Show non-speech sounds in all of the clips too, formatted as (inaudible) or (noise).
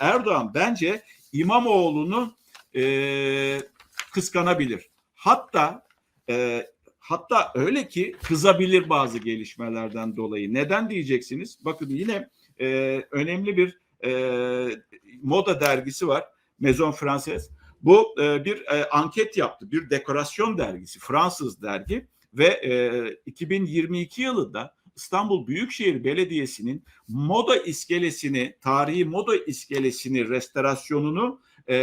Erdoğan bence İmamoğlu'nu e, kıskanabilir. Hatta e, hatta öyle ki kızabilir bazı gelişmelerden dolayı. Neden diyeceksiniz? Bakın yine e, önemli bir e, moda dergisi var. Maison Française. Bu e, bir e, anket yaptı. Bir dekorasyon dergisi. Fransız dergi ve e, 2022 yılında İstanbul Büyükşehir Belediyesi'nin moda iskelesini, tarihi moda iskelesini restorasyonunu e,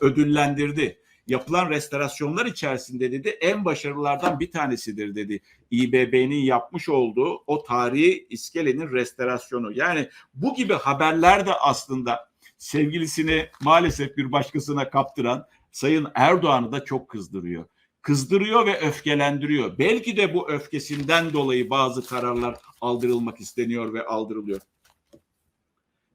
ödüllendirdi. Yapılan restorasyonlar içerisinde dedi en başarılılardan bir tanesidir dedi. İBB'nin yapmış olduğu o tarihi iskelenin restorasyonu. Yani bu gibi haberler de aslında sevgilisini maalesef bir başkasına kaptıran Sayın Erdoğan'ı da çok kızdırıyor kızdırıyor ve öfkelendiriyor. Belki de bu öfkesinden dolayı bazı kararlar aldırılmak isteniyor ve aldırılıyor.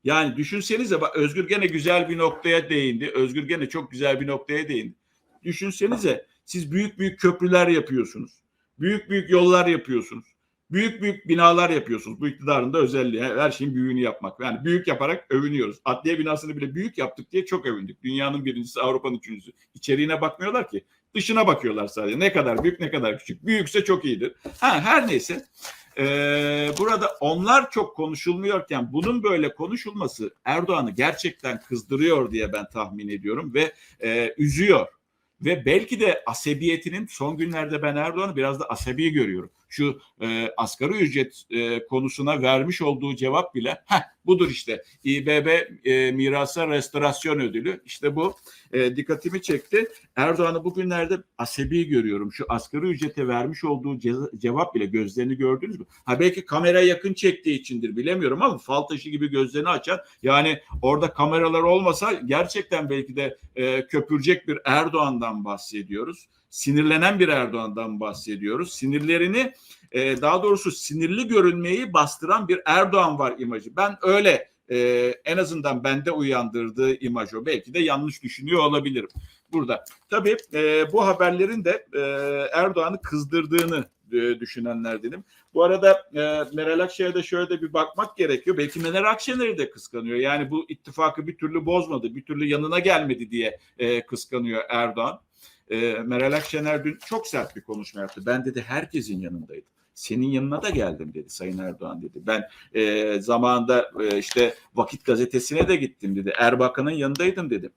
Yani düşünsenize bak Özgür gene güzel bir noktaya değindi. Özgür gene çok güzel bir noktaya değindi. Düşünsenize siz büyük büyük köprüler yapıyorsunuz. Büyük büyük yollar yapıyorsunuz. Büyük büyük binalar yapıyorsunuz. Bu iktidarın da özelliği. Her şeyin büyüğünü yapmak. Yani büyük yaparak övünüyoruz. Adliye binasını bile büyük yaptık diye çok övündük. Dünyanın birincisi, Avrupa'nın üçüncüsü. İçeriğine bakmıyorlar ki. Dışına bakıyorlar sadece. Ne kadar büyük ne kadar küçük. Büyükse çok iyidir. Ha, her neyse. Ee, burada onlar çok konuşulmuyorken bunun böyle konuşulması Erdoğan'ı gerçekten kızdırıyor diye ben tahmin ediyorum ve e, üzüyor. Ve belki de asebiyetinin son günlerde ben Erdoğan'ı biraz da asabi görüyorum. Şu e, asgari ücret e, konusuna vermiş olduğu cevap bile heh, budur işte. İBB e, mirasa restorasyon ödülü işte bu e, dikkatimi çekti. Erdoğan'ı bugünlerde asabi görüyorum. Şu asgari ücrete vermiş olduğu ce- cevap bile gözlerini gördünüz mü? Ha belki kamera yakın çektiği içindir bilemiyorum ama fal taşı gibi gözlerini açan yani orada kameralar olmasa gerçekten belki de e, köpürecek bir Erdoğan'dan bahsediyoruz. Sinirlenen bir Erdoğan'dan bahsediyoruz. Sinirlerini e, daha doğrusu sinirli görünmeyi bastıran bir Erdoğan var imajı. Ben öyle e, en azından bende uyandırdığı imaj o. Belki de yanlış düşünüyor olabilirim burada. Tabii e, bu haberlerin de e, Erdoğan'ı kızdırdığını e, düşünenlerdenim. Bu arada e, Meral Akşener'e de şöyle de bir bakmak gerekiyor. Belki Meral Akşener'i de kıskanıyor. Yani bu ittifakı bir türlü bozmadı, bir türlü yanına gelmedi diye e, kıskanıyor Erdoğan. E, Meral Akşener dün çok sert bir konuşma yaptı. Ben dedi herkesin yanındaydım. Senin yanına da geldim dedi Sayın Erdoğan dedi. Ben e, zamanında e, işte Vakit Gazetesi'ne de gittim dedi. Erbakan'ın yanındaydım dedi.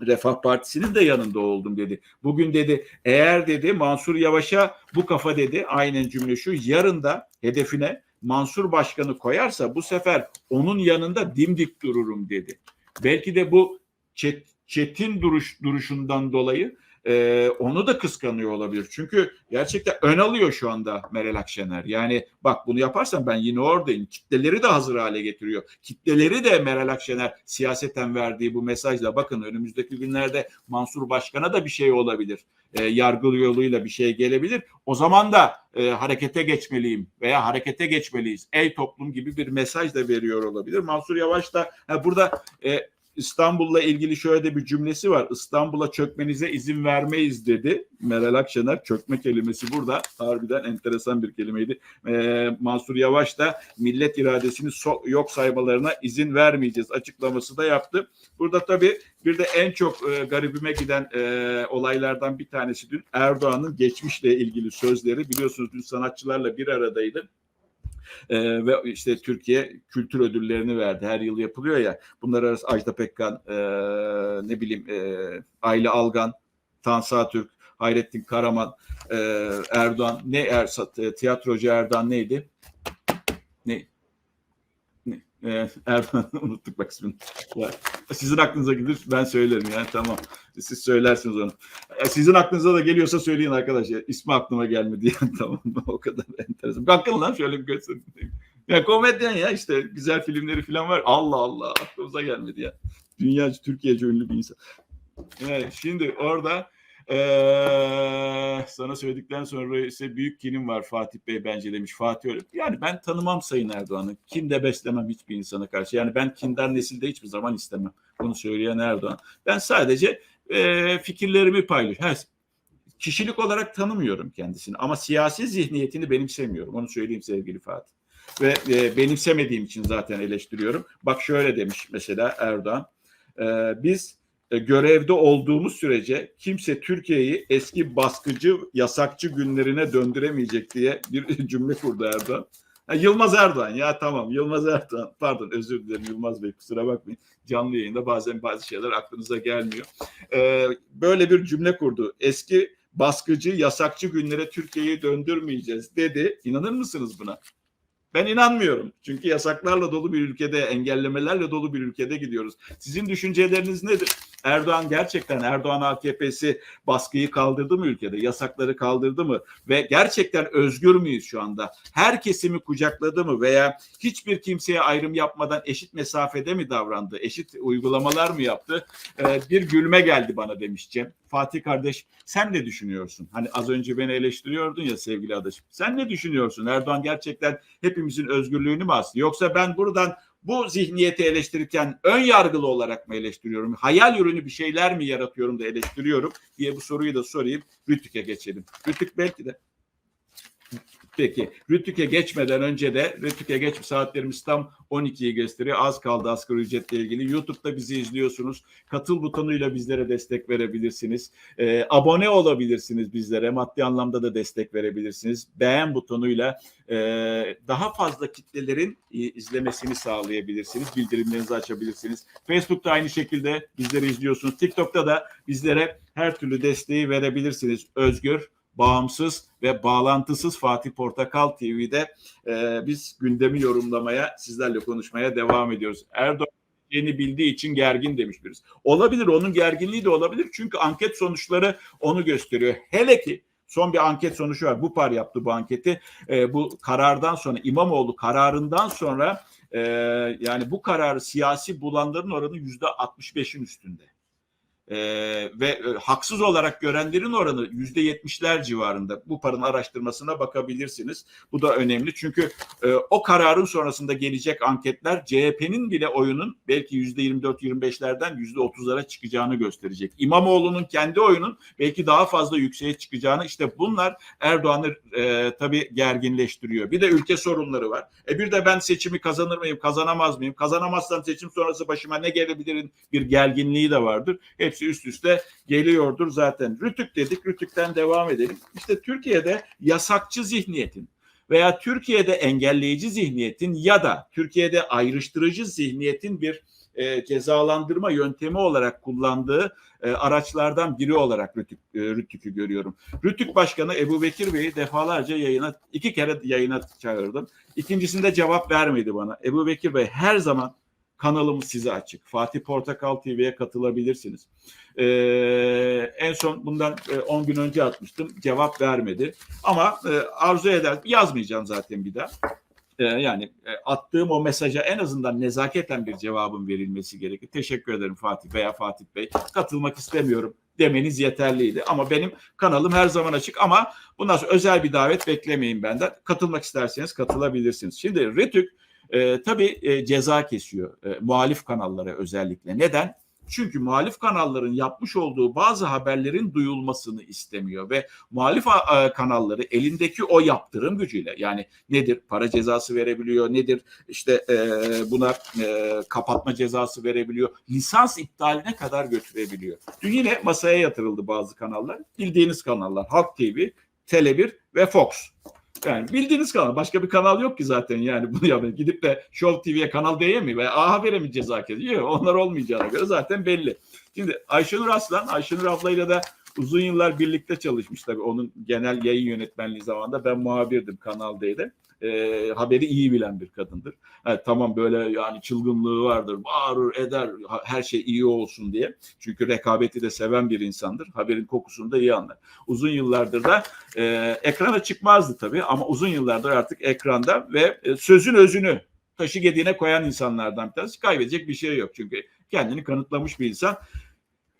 Refah Partisi'nin de yanında oldum dedi. Bugün dedi eğer dedi Mansur Yavaş'a bu kafa dedi aynen cümle şu yarın da hedefine Mansur Başkan'ı koyarsa bu sefer onun yanında dimdik dururum dedi. Belki de bu çet, çetin duruş duruşundan dolayı e, onu da kıskanıyor olabilir. Çünkü gerçekten ön alıyor şu anda Meral Akşener. Yani bak bunu yaparsam ben yine oradayım. Kitleleri de hazır hale getiriyor. Kitleleri de Meral Akşener siyaseten verdiği bu mesajla bakın önümüzdeki günlerde Mansur Başkan'a da bir şey olabilir. E, yargı yoluyla bir şey gelebilir. O zaman da e, harekete geçmeliyim veya harekete geçmeliyiz. Ey toplum gibi bir mesaj da veriyor olabilir. Mansur Yavaş da ha, burada e, İstanbul'la ilgili şöyle de bir cümlesi var. İstanbul'a çökmenize izin vermeyiz dedi. Meral Akşener çökme kelimesi burada. Harbiden enteresan bir kelimeydi. Ee, Mansur Yavaş da millet iradesini so- yok saymalarına izin vermeyeceğiz açıklaması da yaptı. Burada tabii bir de en çok e, garibime giden e, olaylardan bir tanesi dün Erdoğan'ın geçmişle ilgili sözleri. Biliyorsunuz dün sanatçılarla bir aradaydı. Ee, ve işte Türkiye kültür ödüllerini verdi. Her yıl yapılıyor ya. Bunlar arası Ajda Pekkan, e, ne bileyim e, Ayla Algan, Tansu Atürk, Hayrettin Karaman, e, Erdoğan, ne er, tiyatrocu Erdoğan neydi? Ne? ne? E, (laughs) Erdoğan unuttuk bak ismini. Sizin aklınıza gelir ben söylerim yani tamam. Siz söylersiniz onu. Sizin aklınıza da geliyorsa söyleyin arkadaşlar. İsmi aklıma gelmedi yani (laughs) tamam? O kadar (laughs) enteresan. Bakın lan şöyle bir göstereyim. Ya komedyen ya işte güzel filmleri falan var. Allah Allah aklımıza gelmedi ya. Dünyaca, Türkiye'ce ünlü bir insan. Evet, şimdi orada eee, sana söyledikten sonra ise büyük kinim var Fatih Bey bence demiş. Fatih öyle. Yani ben tanımam Sayın Erdoğan'ı. Kin de beslemem hiçbir insana karşı. Yani ben kindar nesilde hiçbir zaman istemem. Bunu söyleyen Erdoğan. Ben sadece eee, fikirlerimi paylaşıyorum. Kişilik olarak tanımıyorum kendisini ama siyasi zihniyetini benimsemiyorum. Onu söyleyeyim sevgili Fatih. Ve e, benimsemediğim için zaten eleştiriyorum. Bak şöyle demiş mesela Erdoğan. e, biz e, görevde olduğumuz sürece kimse Türkiye'yi eski baskıcı, yasakçı günlerine döndüremeyecek diye bir (laughs) cümle kurdu Erdoğan. Ha, Yılmaz Erdoğan ya tamam Yılmaz Erdoğan pardon özür dilerim Yılmaz Bey kusura bakmayın canlı yayında bazen bazı şeyler aklınıza gelmiyor. Ee, böyle bir cümle kurdu. Eski baskıcı, yasakçı günlere Türkiye'yi döndürmeyeceğiz dedi. İnanır mısınız buna? Ben inanmıyorum. Çünkü yasaklarla dolu bir ülkede, engellemelerle dolu bir ülkede gidiyoruz. Sizin düşünceleriniz nedir? Erdoğan gerçekten Erdoğan AKP'si baskıyı kaldırdı mı ülkede? Yasakları kaldırdı mı? Ve gerçekten özgür müyüz şu anda? Her kesimi kucakladı mı? Veya hiçbir kimseye ayrım yapmadan eşit mesafede mi davrandı? Eşit uygulamalar mı yaptı? Ee, bir gülme geldi bana demiş Cem. Fatih kardeş sen ne düşünüyorsun? Hani az önce beni eleştiriyordun ya sevgili adaşım. Sen ne düşünüyorsun? Erdoğan gerçekten hepimizin özgürlüğünü mü astı? Yoksa ben buradan bu zihniyeti eleştirirken ön yargılı olarak mı eleştiriyorum? Hayal ürünü bir şeyler mi yaratıyorum da eleştiriyorum diye bu soruyu da sorayım. Rütük'e geçelim. Rütük belki de Peki Rütük'e geçmeden önce de Rütük'e geç saatlerimiz tam 12'yi gösteriyor. Az kaldı asgari ücretle ilgili. YouTube'da bizi izliyorsunuz. Katıl butonuyla bizlere destek verebilirsiniz. Ee, abone olabilirsiniz bizlere. Maddi anlamda da destek verebilirsiniz. Beğen butonuyla e, daha fazla kitlelerin e, izlemesini sağlayabilirsiniz. Bildirimlerinizi açabilirsiniz. Facebook'ta aynı şekilde bizleri izliyorsunuz. TikTok'ta da bizlere her türlü desteği verebilirsiniz. Özgür, bağımsız ve bağlantısız Fatih Portakal TV'de e, biz gündemi yorumlamaya, sizlerle konuşmaya devam ediyoruz. Erdoğan yeni bildiği için gergin demiş birisi. Olabilir, onun gerginliği de olabilir. Çünkü anket sonuçları onu gösteriyor. Hele ki son bir anket sonucu var. Bu par yaptı bu anketi. E, bu karardan sonra, İmamoğlu kararından sonra e, yani bu kararı siyasi bulanların oranı yüzde 65'in üstünde. Ee, ve e, haksız olarak görenlerin oranı yüzde yetmişler civarında. Bu paranın araştırmasına bakabilirsiniz. Bu da önemli çünkü e, o kararın sonrasında gelecek anketler CHP'nin bile oyunun belki yüzde 24-25'lerden yüzde 30'lara çıkacağını gösterecek. İmamoğlu'nun kendi oyunun belki daha fazla yükseğe çıkacağını işte bunlar Erdoğan'ı e, tabii gerginleştiriyor. Bir de ülke sorunları var. E bir de ben seçimi kazanır mıyım, kazanamaz mıyım? Kazanamazsam seçim sonrası başıma ne gelebilirin bir gerginliği de vardır. Hep hepsi üst üste geliyordur zaten. Rütük dedik, Rütük'ten devam edelim. İşte Türkiye'de yasakçı zihniyetin veya Türkiye'de engelleyici zihniyetin ya da Türkiye'de ayrıştırıcı zihniyetin bir e, cezalandırma yöntemi olarak kullandığı e, araçlardan biri olarak Rütük, e, Rütük'ü görüyorum. Rütük Başkanı Ebu Bekir Bey'i defalarca yayına, iki kere yayına çağırdım. İkincisinde cevap vermedi bana. Ebu Bekir Bey her zaman kanalımız size açık. Fatih Portakal TV'ye katılabilirsiniz. Ee, en son bundan 10 e, gün önce atmıştım. Cevap vermedi. Ama e, arzu eder yazmayacağım zaten bir daha. E, yani e, attığım o mesaja en azından nezaketen bir cevabın verilmesi gerekir. Teşekkür ederim Fatih veya Fatih Bey. Katılmak istemiyorum demeniz yeterliydi. Ama benim kanalım her zaman açık ama bundan sonra özel bir davet beklemeyin benden. Katılmak isterseniz katılabilirsiniz. Şimdi Retük e, tabii e, ceza kesiyor e, muhalif kanallara özellikle. Neden? Çünkü muhalif kanalların yapmış olduğu bazı haberlerin duyulmasını istemiyor ve muhalif kanalları elindeki o yaptırım gücüyle yani nedir para cezası verebiliyor nedir işte e, buna e, kapatma cezası verebiliyor lisans iptaline kadar götürebiliyor. Dün yine masaya yatırıldı bazı kanallar bildiğiniz kanallar Halk TV, Tele1 ve Fox. Yani bildiğiniz kanal. Başka bir kanal yok ki zaten yani (laughs) bunu yapın. Gidip de Show TV'ye kanal D'ye mi ve A Haber'e mi ceza kesiyor? Onlar olmayacağına göre zaten belli. Şimdi Ayşenur Aslan, Ayşenur ablayla da uzun yıllar birlikte çalışmış tabii onun genel yayın yönetmenliği zamanında. Ben muhabirdim Kanal D'de e, haberi iyi bilen bir kadındır. Evet, tamam böyle yani çılgınlığı vardır, bağırır, eder, her şey iyi olsun diye. Çünkü rekabeti de seven bir insandır. Haberin kokusunu da iyi anlar. Uzun yıllardır da e, ekrana çıkmazdı tabii ama uzun yıllardır artık ekranda ve e, sözün özünü taşı gediğine koyan insanlardan bir tanesi. Kaybedecek bir şey yok çünkü kendini kanıtlamış bir insan.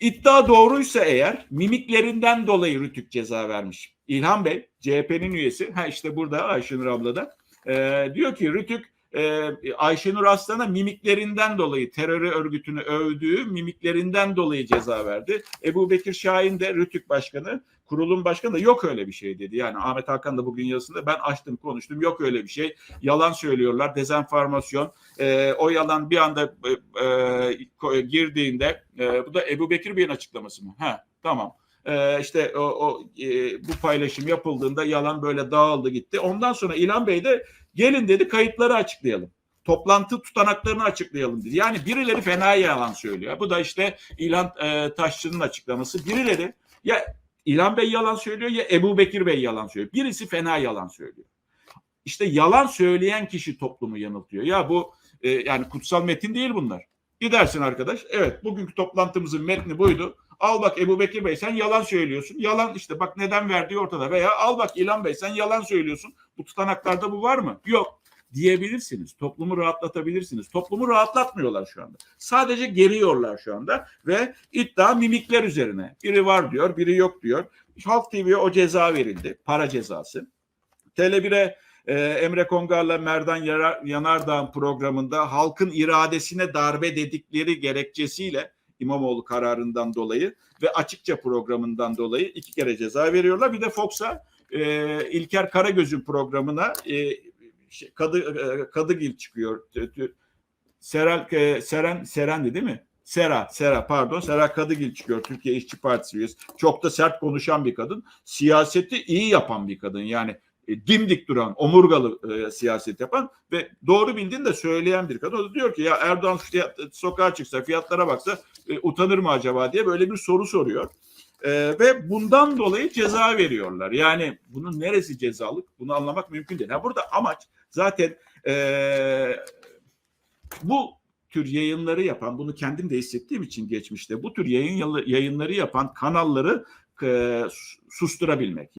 İddia doğruysa eğer mimiklerinden dolayı Rütük ceza vermiş. İlhan Bey CHP'nin üyesi ha işte burada Ayşenur abla da e, diyor ki Rütük e, Ayşenur Aslan'a mimiklerinden dolayı terör örgütünü övdüğü mimiklerinden dolayı ceza verdi. Ebu Bekir Şahin de Rütük Başkanı kurulun başkanı da yok öyle bir şey dedi. Yani Ahmet Hakan da bugün yazısında ben açtım konuştum yok öyle bir şey. Yalan söylüyorlar dezenformasyon. E, o yalan bir anda e, e, girdiğinde e, bu da Ebu Bekir Bey'in açıklaması mı? Ha tamam. E, işte o, o e, bu paylaşım yapıldığında yalan böyle dağıldı gitti. Ondan sonra İlhan Bey de gelin dedi kayıtları açıklayalım. Toplantı tutanaklarını açıklayalım dedi. Yani birileri fena yalan söylüyor. Bu da işte İlhan e, Taşçı'nın açıklaması. Birileri ya İlhan Bey yalan söylüyor ya Ebu Bekir Bey yalan söylüyor. Birisi fena yalan söylüyor. İşte yalan söyleyen kişi toplumu yanıltıyor. Ya bu e, yani kutsal metin değil bunlar. Gidersin arkadaş. Evet bugünkü toplantımızın metni buydu. Al bak Ebu Bekir Bey sen yalan söylüyorsun. Yalan işte bak neden verdiği ortada. Veya al bak İlhan Bey sen yalan söylüyorsun. Bu tutanaklarda bu var mı? Yok diyebilirsiniz. Toplumu rahatlatabilirsiniz. Toplumu rahatlatmıyorlar şu anda. Sadece geriyorlar şu anda ve iddia mimikler üzerine. Biri var diyor, biri yok diyor. Halk TV'ye o ceza verildi. Para cezası. Tele1'e e, Emre Kongar'la Merdan Yanardağ'ın programında halkın iradesine darbe dedikleri gerekçesiyle İmamoğlu kararından dolayı ve açıkça programından dolayı iki kere ceza veriyorlar. Bir de Fox'a e, İlker Karagöz'ün programına e, şey, Kadı, e, Kadıgil çıkıyor. Serel, e, Seren, Seren'di değil mi? Sera, Sera pardon. Sera Kadıgil çıkıyor. Türkiye İşçi Partisi üyesi. Çok da sert konuşan bir kadın. Siyaseti iyi yapan bir kadın. Yani e, dimdik duran, omurgalı e, siyaset yapan ve doğru bildiğini de söyleyen bir kadın. O da diyor ki ya Erdoğan fiyat, sokağa çıksa, fiyatlara baksa e, utanır mı acaba diye böyle bir soru soruyor. E, ve bundan dolayı ceza veriyorlar. Yani bunun neresi cezalık? Bunu anlamak mümkün değil. Ha, burada amaç zaten e, bu tür yayınları yapan, bunu kendim de hissettiğim için geçmişte bu tür yayın yayınları yapan kanalları e, susturabilmek.